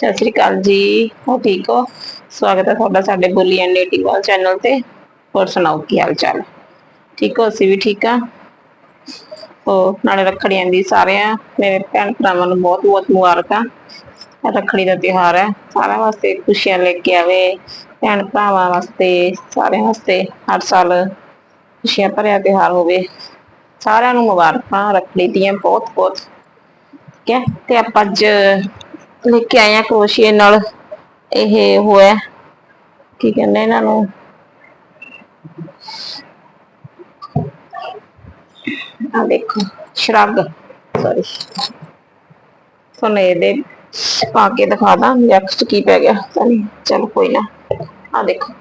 ਸਤਿ ਸ੍ਰੀ ਅਕਾਲ ਜੀ। ਹੋ ਠੀਕ ਹੋ? ਸਵਾਗਤ ਹੈ ਤੁਹਾਡਾ ਸਾਡੇ ਬੋਲੀ ਐਂਡ ਨੇਟਿਵ ਵਾਲ ਚੈਨਲ ਤੇ। ਹੋਰ ਸੁਣਾਓ, ਕੀ ਹਾਲ ਚਾਲ? ਠੀਕ ਹੋ, ਅਸੀਂ ਵੀ ਠੀਕ ਆ। ਉਹ ਨਾਲੇ ਰੱਖੜੀ ਆਂਦੀ ਸਾਰਿਆਂ ਮੇਰੇ ਭੈਣ ਭਰਾਵਾਂ ਨੂੰ ਬਹੁਤ ਬਹੁਤ ਮੁਬਾਰਕਾਂ। ਰੱਖੜੀ ਦਾ ਤਿਉਹਾਰ ਹੈ। ਸਾਰਿਆਂ ਵਾਸਤੇ ਖੁਸ਼ੀਆਂ ਲੈ ਕੇ ਆਵੇ। ਭੈਣ ਭਰਾਵਾਂ ਵਾਸਤੇ, ਸਾਰਿਆਂ ਵਾਸਤੇ ਹਰ ਸਾਲ ਖੁਸ਼ੀਆਂ ਭਰਿਆ ਤਿਉਹਾਰ ਹੋਵੇ। ਸਾਰਿਆਂ ਨੂੰ ਮੁਬਾਰਕਾਂ ਰੱਖੜੀ ਦੀਆਂ ਬਹੁਤ ਬਹੁਤ। ਠੀਕ ਹੈ? ਤੇ ਆਪਾਂ ਅੱਜ ਲੈ ਕੇ ਆਏ ਕਰੋਸ਼ੀਏ ਨਾਲ। ਇਹ ਹੋਇਆ। ਕੀ ਕਹਿੰਦੇ ਇਹਨਾਂ ਨੂੰ? ਆ ਦੇਖੋ, ਸ਼ਰਗ। ਸੌਰੀ ਤੁਹਾਨੂੰ ਇਹਦੇ ਪਾ ਕੇ ਦਿਖਾ ਦਾਂ ਨੈਕਸਟ ਕੀ ਪੈ ਗਿਆ। ਤਾਂ ਨਹੀਂ ਚਲ ਕੋਈ ਨਾ। ਆ ਦੇਖੋ।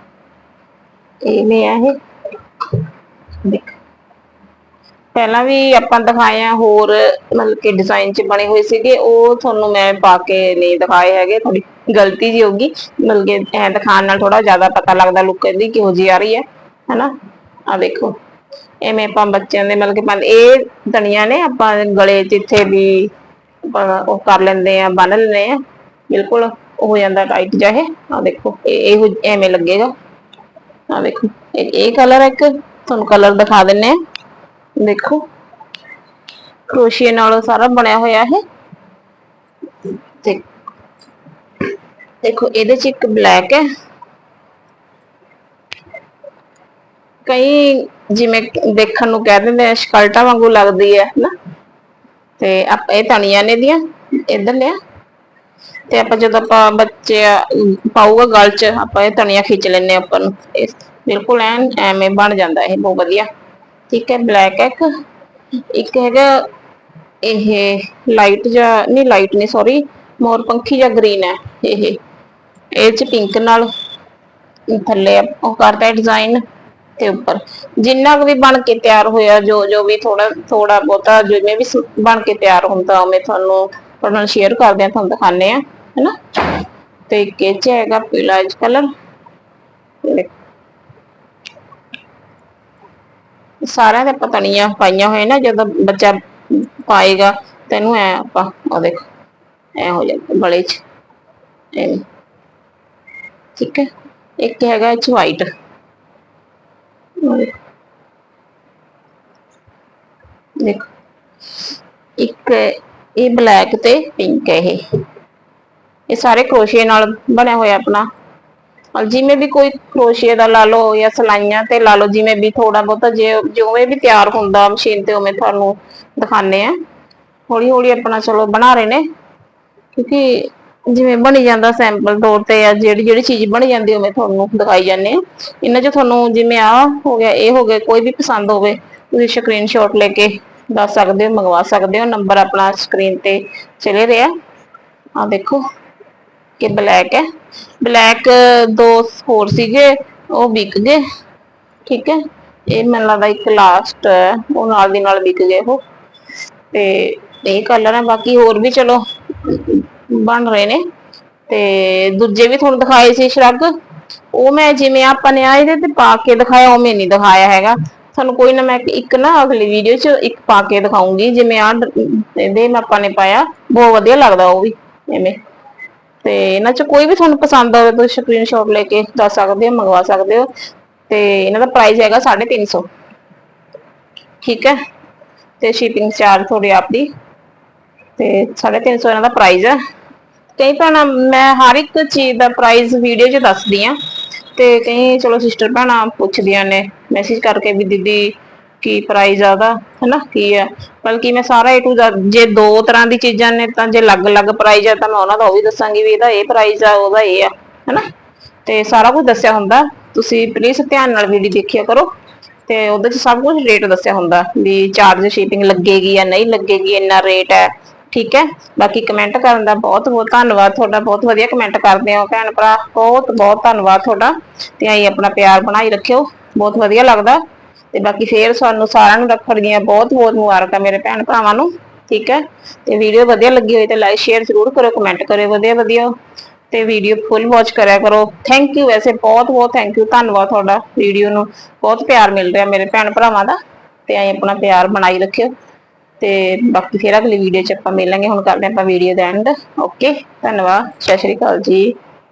ਇਹ ਮੇ ਆ ਇਹ। ਦੇਖ। ਪਹਿਲਾਂ ਵੀ ਆਪਾਂ ਦਿਖਾਏ ਆ ਹੋਰ ਮਤਲਬ ਕਿ ਡਿਜ਼ਾਈਨ ਚ ਬਣੇ ਹੋਏ ਸੀਗੇ, ਉਹ ਤੁਹਾਨੂੰ ਮੈਂ ਪਾ ਕੇ ਨਹੀਂ ਦਿਖਾਏ ਹੈਗੇ ਥੋੜੀ ਗਲਤੀ ਜੀ ਹੋਗੀ ਮਤਲਬ ਕਿ ਐ ਦਿਖਾਣ ਨਾਲ ਥੋੜਾ ਜ਼ਿਆਦਾ ਪਤਾ ਲੱਗਦਾ ਲੁੱਕ ਇਹਦੀ ਕਿਹੋ ਜੀ ਆ ਰਹੀ ਹੈ, ਹਨਾ? ਆ ਦੇਖੋ, ਐਵੇਂ ਆਪਾਂ ਬੱਚਿਆਂ ਦੇ ਮਤਲਬ ਕਿ ਪੰਨ ਇਹ ਤਣੀਆਂ ਨੇ ਆਪਾਂ ਗਲੇ ਜਿੱਥੇ ਵੀ ਆਪਾਂ ਉਹ ਕਰ ਲੈਂਦੇ ਆ, ਬੰਨ ਲੈਂਦੇ ਆ। ਬਿਲਕੁਲ ਹੋ ਜਾਂਦਾ ਟਾਈਟ ਜਾਹੇ ਆ ਦੇਖੋ, ਇਹ ਇਹੋ ਐਵੇਂ ਲੱਗੇਗਾ। ਆ ਦੇਖੋ, ਇਹ ਕਲਰ ਇੱਕ, ਤੁਹਾਨੂੰ ਕਲਰ ਦਿਖਾ ਦਿੰਨੇ ਆ। ਦੇਖੋ। ਕਰੋਸ਼ੀਏ ਨਾਲ ਸਾਰਾ ਬਣਿਆ ਹੋਇਆ ਹੈ ਤੇ ਦੇਖੋ, ਇਹਦੇ ਚ ਇੱਕ ਬਲੈਕ ਹੈ। ਕਈ ਜਿਵੇਂ ਦੇਖਣ ਨੂੰ ਕਹਿ ਦਿੰਦੇ ਆ, ਸ਼ਕਲਟਾਂ ਵਾਂਗੂ ਲੱਗਦੀ ਹੈ, ਹਨਾ। ਤੇ ਆਪ ਇਹ ਤਣੀਆਂ ਨੇ ਦੀਆਂ, ਇਧਰ ਲਿਆ। ਤੇ ਆਪਾਂ ਜਦੋਂ ਆਪਾਂ ਬੱਚੇ ਪਾਊਗਾ ਗਲ ਚ, ਆਪਾਂ ਇਹ ਤਣੀਆਂ ਖਿੱਚ ਲੈਨੇ ਆਪਾਂ ਨੂੰ। ਬਿਲਕੁਲ ਐਨ ਐਵੇਂ ਬਣ ਜਾਂਦਾ, ਇਹ ਬਹੁਤ ਵਧੀਆ। ਠੀਕ ਹੈ ਬਲੈਕ ਇੱਕ। ਇੱਕ ਹੈਗਾ ਇਹ ਲਾਈਟ ਜਾਂ ਨਹੀਂ ਲਾਈਟ ਨਹੀਂ ਸੌਰੀ ਮੋਰ ਪੰਖੀ ਜਾਂ ਗ੍ਰੀਨ ਹੈ ਇਹ। ਇਹ ਚ ਪਿੰਕ ਨਾਲ ਥੱਲੇ ਉਹ ਕਰਦਾ ਡਿਜ਼ਾਈਨ ਤੇ ਉੱਪਰ। ਜਿੰਨਾ ਵੀ ਬਣ ਕੇ ਤਿਆਰ ਹੋਇਆ, ਜੋ ਜੋ ਵੀ ਥੋੜਾ ਥੋੜਾ ਬਹੁਤਾ, ਜਿਵੇਂ ਵੀ ਬਣ ਕੇ ਤਿਆਰ ਹੁੰਦਾ ਮੈਂ ਤੁਹਾਨੂੰ ਤੁਹਾਡੇ ਨਾਲ ਸ਼ੇਅਰ ਕਰਦੇ ਆ ਤੁਹਾਨੂੰ ਦਿਖਾਣੇ ਆ ਹੈਨਾ। ਤੇ ਇੱਕ ਇਹ ਚ ਹੈਗਾ ਪੀਲਾ ਕਲਰ ਸਾਰਿਆਂ ਦੇ ਪਤਣੀਆਂ ਪਾਈਆਂ ਹੋਏ ਨਾ ਜਦੋਂ ਬੱਚਾ ਪਾਏਗਾ, ਤੈਨੂੰ ਐ ਆਪਾਂ ਉਹ ਦੇਖ, ਐ ਹੋ ਜਾਂਦਾ ਬੜੇ ਚ। ਐਵੇਂ ਠੀਕ ਹੈ, ਇੱਕ ਹੈਗਾ ਇਹ ਚ ਵਾਈਟ ਦੇਖੋ। ਇੱਕ ਇਹ ਬਲੈਕ ਤੇ ਪਿੰਕ ਹੈ ਇਹ। ਇਹ ਸਾਰੇ ਕਰੋਸ਼ੀਏ ਨਾਲ ਬਣਿਆ ਹੋਇਆ ਆਪਣਾ। ਔਰ ਜਿਵੇਂ ਵੀ ਕੋਈ ਕਰੋਸ਼ੀਏ ਦਾ ਲਾ ਲਓ ਜਾਂ ਸਲਾਈਆਂ ਤੇ ਲਾ ਲਓ, ਜਿਵੇਂ ਵੀ ਥੋੜਾ ਬਹੁਤਾ ਜੇ, ਜਿਵੇਂ ਵੀ ਤਿਆਰ ਹੁੰਦਾ ਮਸ਼ੀਨ ਤੇ ਉਵੇਂ ਤੁਹਾਨੂੰ ਦਿਖਾਣੇ ਆ ਹੌਲੀ ਹੌਲੀ ਆਪਣਾ ਚਲੋ ਬਣਾ ਰਹੇ ਨੇ। ਕਿਉਂਕਿ ਜਿਵੇਂ ਬਣੀ ਜਾਂਦਾ ਸੈਂਪਲ ਤੌਰ ਤੇ ਆ ਜਿਹੜੀ ਜਿਹੜੀ ਚੀਜ਼ ਬਣ ਜਾਂਦੀ ਉਵੇਂ ਤੁਹਾਨੂੰ ਦਿਖਾਈ ਜਾਂਦੇ ਆ ਇਹਨਾਂ 'ਚ ਤੁਹਾਨੂੰ ਜਿਵੇਂ ਆ ਹੋ ਗਿਆ, ਇਹ ਹੋ ਗਿਆ, ਕੋਈ ਵੀ ਪਸੰਦ ਹੋਵੇ, ਤੁਸੀਂ ਸਕਰੀਨਸ਼ਾਟ ਲੈ ਕੇ ਦੱਸ ਸਕਦੇ ਹੋ, ਮੰਗਵਾ ਸਕਦੇ ਹੋ ਨੰਬਰ ਆਪਣਾ ਸਕਰੀਨ ਤੇ ਚਲੇ ਰਿਹਾ ਆ। ਦੇਖੋ। ਕਿ ਬਲੈਕ ਹੈ। ਬਲੈਕ ਦੋ ਹੋਰ ਸੀਗੇ, ਉਹ ਵਿਕ ਗਏ। ਠੀਕ ਹੈ। ਇਹ ਮੈਨੂੰ ਲੱਗਦਾ ਇੱਕ ਲਾਸਟ ਹੈ। ਉਹ ਨਾਲ ਦੀ ਨਾਲ ਵਿਕ ਗਏ ਉਹ। ਤੇ ਇਹ ਕਲਰ ਹੈ। ਬਾਕੀ ਹੋਰ ਵੀ ਚਲੋ ਬਣ ਰਹੇ ਨੇ। ਤੇ ਦੂਜੇ ਵੀ ਤੁਹਾਨੂੰ ਦਿਖਾਏ ਸੀ ਸ਼ਰਗ। ਉਹ ਮੈਂ ਜਿਵੇਂ ਆਪਾਂ ਨੇ ਆ ਇਹਦੇ ਤੇ ਪਾ ਕੇ ਦਿਖਾਇਆ, ਉਵੇਂ ਨਹੀਂ ਦਿਖਾਇਆ ਹੈਗਾ। ਤੁਹਾਨੂੰ ਕੋਈ ਨਾ ਮੈਂ ਇੱਕ ਨਾ ਅਗਲੀ ਵੀਡੀਓ 'ਚ ਇੱਕ ਪਾ ਕੇ ਦਿਖਾਉਂਗੀ। ਜਿਵੇਂ ਆ ਇਹਦੇ ਮੈਂ ਆਪਾਂ ਨੇ ਪਾਇਆ। ਬਹੁਤ ਵਧੀਆ ਲੱਗਦਾ ਉਹ ਵੀ। ਐਵੇਂ। ਤੇ ਇਹਨਾਂ 'ਚ ਕੋਈ ਵੀ ਤੁਹਾਨੂੰ ਪਸੰਦ ਆਵੇ, ਤੁਸੀਂ ਸਕਰੀਨਸ਼ਾਟ ਲੈ ਕੇ ਦੱਸ ਸਕਦੇ ਹੋ, ਮੰਗਵਾ ਸਕਦੇ ਹੋ। ਤੇ ਇਹਨਾਂ ਦਾ ਪ੍ਰਾਈਸ ਹੈਗਾ 350 ਠੀਕ ਹੈ? ਤੇ ਸ਼ਿਪਿੰਗ ਚਾਰਜ ਤੁਹਾਡੀ ਆਪਦੀ ਤੇ 350 ਇਹਨਾਂ ਦਾ ਪ੍ਰਾਈਸ ਹੈ। ਕਈ ਭੈਣਾਂ, ਮੈਂ ਹਰ ਇੱਕ ਚੀਜ਼ ਦਾ ਪ੍ਰਾਈਸ ਵੀਡੀਓ 'ਚ ਦੱਸਦੀ ਆ ਤੇ ਕਈ, ਚਲੋ ਸਿਸਟਰ ਭੈਣਾਂ ਪੁੱਛਦੀਆਂ ਨੇ ਮੈਸੇਜ ਕਰਕੇ ਵੀ ਦੀਦੀ ਕੀ ਪ੍ਰਾਈਸ ਆਦਾ ਹੈਨਾ, ਕੀ ਹੈ ਬਲਕਿ ਮੈਂ ਸਾਰਾ A to Z, ਜੇ ਦੋ ਤਰ੍ਹਾਂ ਦੀ ਚੀਜ਼ਾਂ ਨੇ ਤਾਂ ਜੇ ਅਲੱਗ-ਅਲੱਗ ਪ੍ਰਾਈਸ ਆ ਤਾਂ ਮੈਂ ਉਹਨਾਂ ਦਾ ਉਹ ਵੀ ਦੱਸਾਂਗੀ ਵੀ ਇਹਦਾ ਇਹ ਪ੍ਰਾਈਸ ਆ, ਉਹਦਾ ਇਹ ਆ, ਹੈਨਾ। ਤੇ ਸਾਰਾ ਕੁਝ ਦੱਸਿਆ ਹੁੰਦਾ। ਤੁਸੀਂ ਪਲੀਜ਼ ਧਿਆਨ ਨਾਲ ਵੀਡੀਓ ਦੇਖਿਆ ਕਰੋ। ਤੇ ਉਹਦੇ 'ਚ ਸਭ ਕੁਝ ਰੇਟ ਦੱਸਿਆ ਹੁੰਦਾ ਵੀ ਚਾਰਜ ਸ਼ਿਪਿੰਗ ਲੱਗੇਗੀ ਜਾਂ ਨਹੀਂ ਲੱਗੇਗੀ, ਇੰਨਾ ਰੇਟ ਹੈ। ਠੀਕ ਹੈ? ਬਾਕੀ ਕਮੈਂਟ ਕਰਨ ਦਾ ਬਹੁਤ ਬਹੁਤ ਧੰਨਵਾਦ। ਤੁਹਾਡਾ ਬਹੁਤ ਵਧੀਆ ਕਮੈਂਟ ਕਰਦੇ ਹੋ ਭੈਣ ਭਰਾ। ਬਹੁਤ ਬਹੁਤ ਧੰਨਵਾਦ ਤੁਹਾਡਾ। ਤੇ ਆਈ ਆਪਣਾ ਪਿਆਰ ਬਣਾਈ ਰੱਖਿਓ। ਬਹੁਤ ਵਧੀਆ ਲੱਗਦਾ। ਤੇ ਬਾਕੀ ਫੇਰ ਸਾਨੂੰ ਸਾਰਿਆਂ ਨੂੰ ਰੱਖੜ ਦੀਆਂ ਬਹੁਤ ਬਹੁਤ ਮੁਬਾਰਕਾਂ ਮੇਰੇ ਭੈਣ ਭਰਾਵਾਂ ਨੂੰ, ਠੀਕ ਹੈ? ਤੇ ਵੀਡੀਓ ਵਧੀਆ ਲੱਗੀ ਹੋਈ ਤੇ ਲਾਈਕ ਸ਼ੇਅਰ ਜ਼ਰੂਰ ਕਰੋ ਕਮੈਂਟ ਕਰੋ ਵਧੀਆ ਵਧੀਆ। ਤੇ ਵੀਡੀਓ ਫੁੱਲ ਵਾਚ ਕਰਿਆ ਕਰੋ। ਥੈਂਕ ਯੂ ਵੈਸੇ ਬਹੁਤ ਬਹੁਤ ਥੈਂਕ ਯੂ ਧੰਨਵਾਦ ਤੁਹਾਡਾ ਵੀਡੀਓ ਨੂੰ। ਬਹੁਤ ਪਿਆਰ ਮਿਲ ਰਿਹਾ ਮੇਰੇ ਭੈਣ ਭਰਾਵਾਂ ਦਾ, ਤੇ ਐਂ ਆਪਣਾ ਪਿਆਰ ਬਣਾਈ ਰੱਖਿਓ। ਤੇ ਬਾਕੀ ਫਿਰ ਅਗਲੀ ਵੀਡੀਓ ਚ ਆਪਾਂ ਮਿਲਾਂਗੇ, ਹੁਣ ਕਰਦੇ ਆਪਾਂ ਵੀਡੀਓ ਦਾ ਐਂਡ ਓਕੇ ਧੰਨਵਾਦ, ਸਤਿ ਸ਼੍ਰੀ ਅਕਾਲ ਜੀ।